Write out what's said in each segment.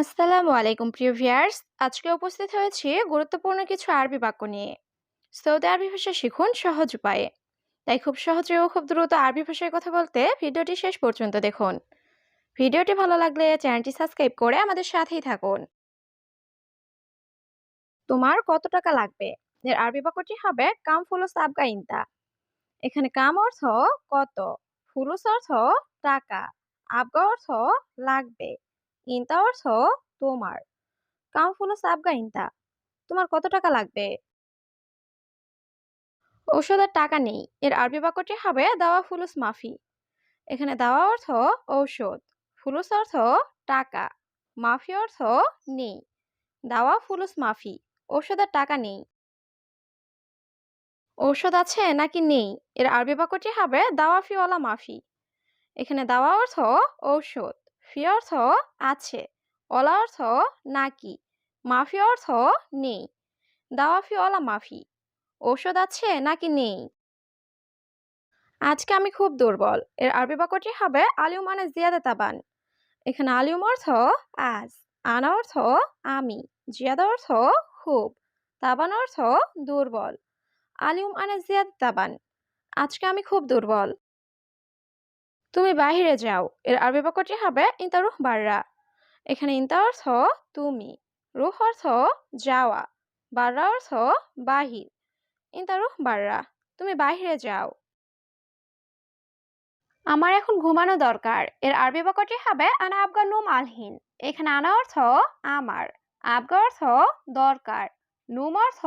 আসসালামু আলাইকুম, প্রিয় ভিউয়ার্স। আজকে উপস্থিত হয়েছি গুরুত্বপূর্ণ কিছু আরবি বাক্য নিয়ে। সৌদি আরবি ভাষা শিখুন সহজ উপায়ে। তাই খুব সহজে ও খুব দ্রুত আরবি ভাষায় কথা বলতে ভিডিওটি শেষ পর্যন্ত দেখুন। ভিডিওটি ভালো লাগলে চ্যানেলটি সাবস্ক্রাইব করে আমাদের সাথেই থাকুন। তোমার কত টাকা লাগবে? এর আরবি বাক্যটি হবে, কাম ফুলুস আবগা ইনতা। এখানে কাম অর্থ কত, ফুলুস অর্থ টাকা, আবগা অর্থ লাগবে। ইনতা অর্থ তোমার। কাম ফুলুস আবগা ইনতা তোমার কত টাকা লাগবে? ঔষধের টাকা নেই। এর আরবি বাক্যটি হবে দাওয়া ফুলুস মাফি। এখানে দাওয়া অর্থ ঔষধ। ফুলুস অর্থ টাকা। মাফি অর্থ নেই। দাওয়া ফুলুস মাফি। ঔষধের টাকা নেই। ঔষধ আছে নাকি নেই? এর আরবি বাক্যটি হবে দাওয়া ফিওয়ালা মাফি। এখানে দাওয়া অর্থ ঔষধ। ফি অর্থ আছে, অলা অর্থ নাকি, মাফি অর্থ নেই, দাওয়া ফিওয়ালা মাফি, ঔষধ আছে নাকি নেই? আজকে আমি খুব দুর্বল, এর আরবি বাক্যটি হবে আলিউ মানে জিয়াদা তাবান এখানে আলিউম অর্থ আজ, আনা অর্থ আমি, জিয়াদা অর্থ খুব, তাবান অর্থ দুর্বল আলিউম আনা জিয়াদা তাবান আজকে আমি খুব দুর্বল। তুমি বাহিরে যাও। এর আরবি বাক্যটি হবে ইন্তা রুহ বাররা এখানে ইন্তা অর্থ তুমি, রুহ অর্থ যাওয়া, বাররা অর্থ বাহির। ইন্তা রুহ বাররা তুমি বাহিরে যাও। আমার এখন ঘুমানো দরকার। এর আরবি বাক্যটি হবে আনা আবগা নুম আলহিন। এখানে আনা অর্থ আমার, আবগা অর্থ দরকার, নুম অর্থ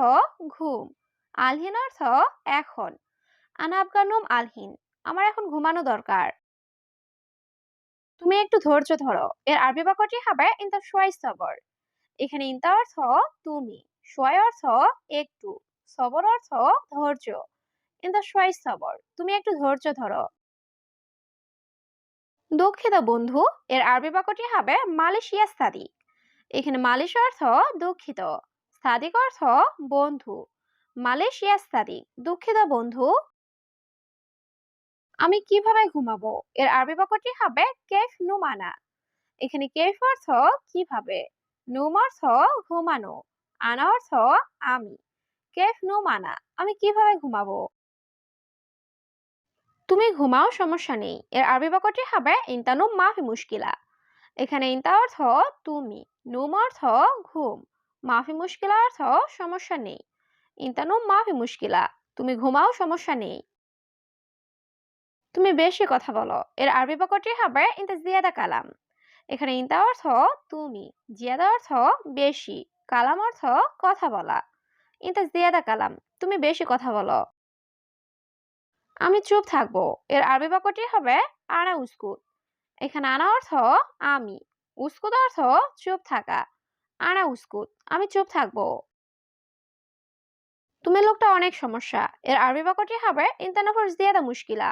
ঘুম, আলহিন অর্থ এখন। আনা আবগা নুম আলহিন, আমার এখন ঘুমানো দরকার। তুমি একটু ধৈর্য ধরো। এর আরবি বাক্যটি হবে ইন্তা সোয়াই সবর এখানে ইন্তা অর্থ তুমি সোয়াই অর্থ একটু সবর অর্থ ধৈর্য ইন্তা সোয়াই সবর তুমি একটু ধৈর্য ধরো। দুঃখিত বন্ধু, এর আরবি বাক্যটি হবে মালয়েশিয়া সাদিক এখানে মালিশ অর্থ দুঃখিত সাদিক অর্থ বন্ধু মালয়েশিয়া সাদিক দুঃখিত বন্ধু আমি কীভাবে ঘুমাবো? এর আরবি বাক্যটি হবে কেফ নুমানা। এখানে কেফ অর্থ কীভাবে? নুম অর্থ ঘুমানো। আনা অর্থ আমি। কেফ নুমানা, আমি কীভাবে ঘুমাবো? তুমি ঘুমাও, সমস্যা নেই। এর আরবি বাক্যটি হবে ইন্তানু মাফি মুশকিলা। এখানে ইন্তা অর্থ তুমি, নুম অর্থ ঘুম। মাফি মুশকিলা অর্থ সমস্যা নেই। ইন্তানু মাফি মুশকিলা। তুমি ঘুমাও, সমস্যা নেই। তুমি বেশি কথা বলো। এর আরবি বাক্যটি হবে ইন্তা জিয়াদা কালাম এখানে ইন্তা অর্থ তুমি জিয়াদা অর্থ বেশি কালাম অর্থ কথা বলা ইন্তা জিয়াদা কালাম তুমি বেশি কথা বলো। আমি চুপ থাকব। এর আরবি বাক্যটি হবে আনা উস্কুত এখানে আনা অর্থ আমি উস্কুত অর্থ চুপ থাকা আনা উস্কুত আমি চুপ থাকব। তুমি লোকটা অনেক সমস্যা। এর আরবি বাক্যটি হবে ইন্তানফর জিয়াদা মুশকিলা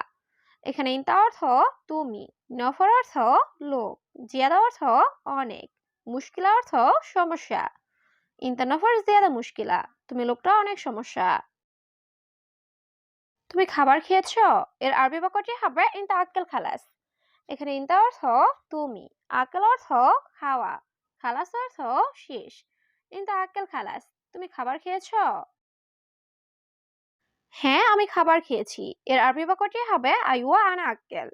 এখানে ইন্তা অর্থ তুমি নফর অর্থ লোক, জিয়াদা অর্থ অনেক, মুশকিলা অর্থ সমস্যা। ইন্তানফর জিয়াদা মুশকিলা, তুমি লোকটা অনেক সমস্যা। তুমি খাবার খেয়েছ? এর আরবি বাক্যটি হবে ইন্তা আক্কেল খালাস। এখানে ইন্তা অর্থ তুমি, আক্কেল অর্থ খাওয়া, খালাস অর্থ শেষ। ইন্তা আক্কেল খালাস, তুমি খাবার খেয়েছ? হ্যাঁ আমি খাবার খেয়েছি। এর আরবি বাক্যটি হবে আইওয়া আনা আক্কেল।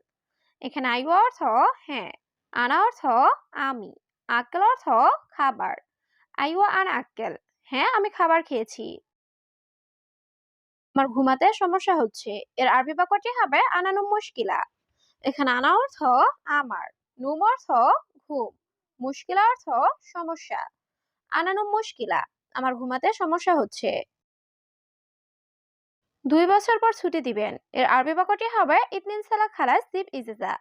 এখানে আইওয়া অর্থ হ্যাঁ আনা অর্থ আমি, আক্কেল অর্থ খাবার। আইওয়া আনা আক্কেল হ্যাঁ আমি খাবার খেয়েছি। আমার ঘুমাতে সমস্যা হচ্ছে। এর আরবি বাক্যটি হবে আনানুম মুশকিলা। এখানে আনা অর্থ আমার, নুম অর্থ ঘুম, মুশকিলা অর্থ সমস্যা। আনানুম মুশকিলা, আমার ঘুমাতে সমস্যা হচ্ছে। দুই বছর পর ছুটি দিবেন। এর আরবি বাক্যটি হবে ইতনিন সালা খালাস দিব ইজেজা।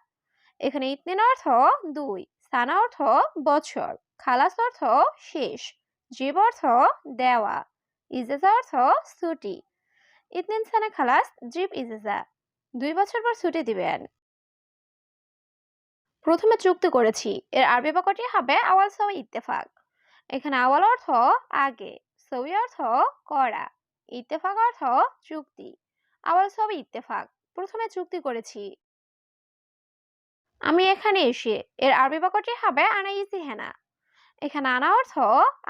এখানে ইতনিন অর্থ দুই, সানা অর্থ বছর, খালাস অর্থ শেষ, জীব অর্থ দেওয়া, ইজেজা অর্থ ছুটি। ইতনিন সানা খালাস জিব ইজেজা। দুই বছর পর ছুটি দিবেন। প্রথমে চুক্তি করেছি। এর আরবি বাক্যটি হবে আওয়াল সৌ ইত্তেফাক। এখানে আওয়াল অর্থ আগে সৌই অর্থ করা। ইত্তেফাক অর্থ চুক্তি। আওয়াল সব ইত্তেফাক। প্রথমে চুক্তি করেছি। আমি এখানে এসে এর আরবি বাক্যটি হবে আনা ইসি হেনা। এখানে আনা অর্থ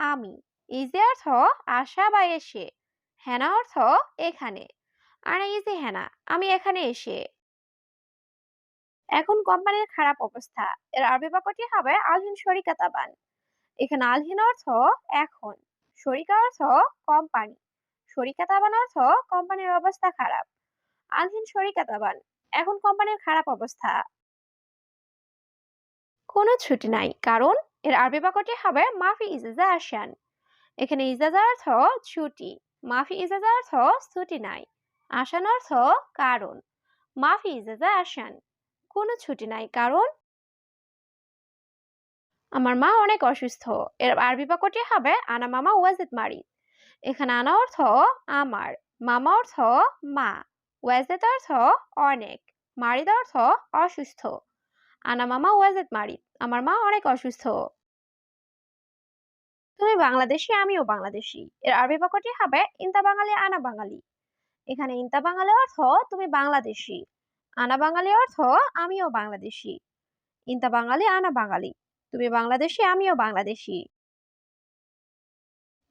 আমি। ইজি অর্থ আসা বা এসে। হেনা অর্থ এখানে। আনা ইজি হেনা, আমি এখানে এসে। এখন কোম্পানির খারাপ অবস্থা। এর আরবি বাক্যটি হবে আলহিন শরিকা তাবান এখানে আলহিন অর্থ এখন, শরিকা অর্থ কোম্পানি। শরিকা তাবান অর্থ কোম্পানির অবস্থা খারাপ। আলহিন শরিকা তাবান এখন কোম্পানির খারাপ অবস্থা। কোনো ছুটি নাই, কারণ এর আরবি বাক্যটি হবে মাফি ইজাজা আসান এখানে ইজাজা অর্থ ছুটি, মাফি ইজাজা অর্থ ছুটি নাই আসান অর্থ কারণ, মাফি ইজাজা আসান কোনো ছুটি নাই, কারণ আমার মা অনেক অসুস্থ। এর আরবি বাক্যটি হবে আনা মামা ওয়াজিদ মারি এখানে আনা অর্থ আমার, মামা অর্থ মা, ওয়াজিদ অর্থ অনেক, মারিদ অর্থ অসুস্থ। আনা মামা, ওয়াজিদ, মারিদ, আমার মা অনেক অসুস্থ। তুমি বাংলাদেশি, আমিও বাংলাদেশি। এর আরবি বাক্যটি হবে ইন্তা বাঙালি, আনা বাঙালি। এখানে ইন্তা বাঙালি অর্থ তুমি বাংলাদেশি, আনা বাঙালি অর্থ আমিও বাংলাদেশি। ইন্তা বাঙালি, আনা বাঙালি, তুমি বাংলাদেশি, আমিও বাংলাদেশি।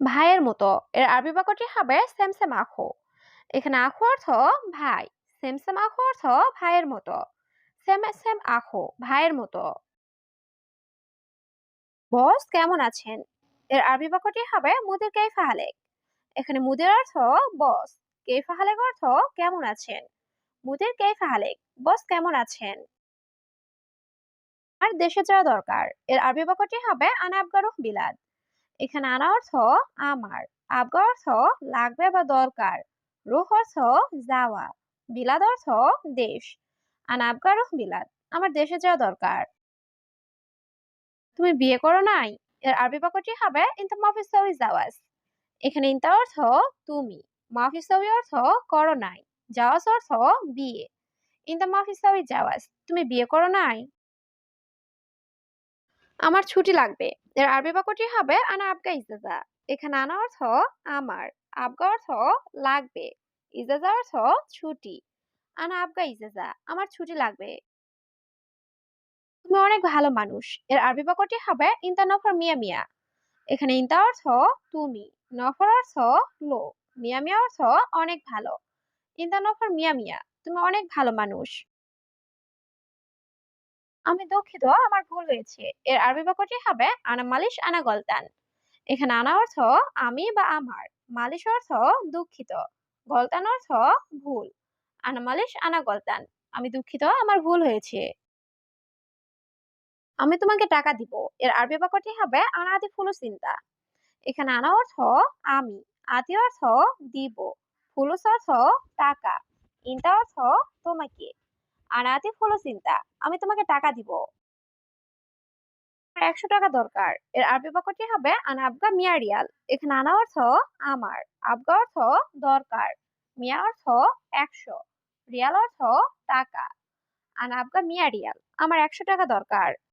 ভাইয়ের মতো। এর আরবি বাক্যটি হবে সেমসেম আখো। এখানে আখো অর্থ ভাই, সেমসেম আখো অর্থ ভাইয়ের মতো। সেম সেম আখো, ভাইয়ের মতো। বস, কেমন আছেন? এর আরবি বাক্যটি হবে মুদির কেইফা হালেক। এখানে মুদির অর্থ বস, কেইফা হালেক অর্থ কেমন আছেন? মুদির কেইফা হালেক, বস কেমন আছেন? আর দেশে যাওয়া দরকার। এর আরবি বাক্যটি হবে আনা আবগারুহ বিলাদ। এখানে আনা অর্থ আমার। আবগা অর্থ লাগবে বা দরকার। রুহ অর্থ যাওয়া। বিলাদ অর্থ দেশ। আনা আবগারুহ বিলাদ, আমার দেশে যাওয়া দরকার। তুমি বিয়ে করো নাই, এর আরবি বাক্যটি হবে ইনতা মাফিসাউই জাওয়াজ এখানে ইনতা অর্থ তুমি মাফিসাউই অর্থ করো নাই জাওয়াজ অর্থ বিয়ে ইনতা মাফিসাউই জাওয়াজ তুমি বিয়ে করো নাই আমার ছুটি লাগবে। এর আরবি বাক্যটি হবে, আনা আবগা ইজাজা এখানে আনা অর্থ, আমার। আবগা অর্থ, লাগবে। ইজাজা অর্থ, ছুটি। আনা আবগা ইজাজা আমার ছুটি লাগবে। তুমি অনেক ভালো মানুষ। এর আরবি বাক্যটি হবে, ইন্তা নফর মিয়া মিয়া। এখানে ইন্তা অর্থ, তুমি। নফর অর্থ লোক মিয়া মিয়া অর্থ, অনেক ভালো। ইন্তা নফর মিয়া মিয়া। তুমি অনেক ভালো মানুষ। আমি দুঃখিত, আমার ভুল হয়েছে। এর আরবি বাক্যটি হবে, আনা মালিশ, আনা গলতান। এখানে আনা অর্থ, আমি বা আমার। মালিশ অর্থ, দুঃখিত। গলতান অর্থ, ভুল। আনা মালিশ, আনা গলতান। আমি দুঃখিত, আমার ভুল হয়েছে। আমি তোমাকে টাকা দিব। এর আরবি বাক্যটি হবে, আনা আদি ফুলু চিন্তা এখানে আনা অর্থ, আমি। আদি অর্থ, দিব। ফুলুস অর্থ, টাকা। ইন্তা অর্থ, তোমাকে। আনা হলো চিন্তা। আমি তোমাকে টাকা দিব। একশো টাকা দরকার। এর আরবি বাক্যটি হবে, আনা আবগা মিয়া রিয়াল। এখানে আনা অর্থ, আমার। আবগা অর্থ, দরকার। মিয়া অর্থ, একশো। রিয়াল অর্থ, টাকা। আনা আবগা মিয়া রিয়াল, আমার একশো টাকা দরকার।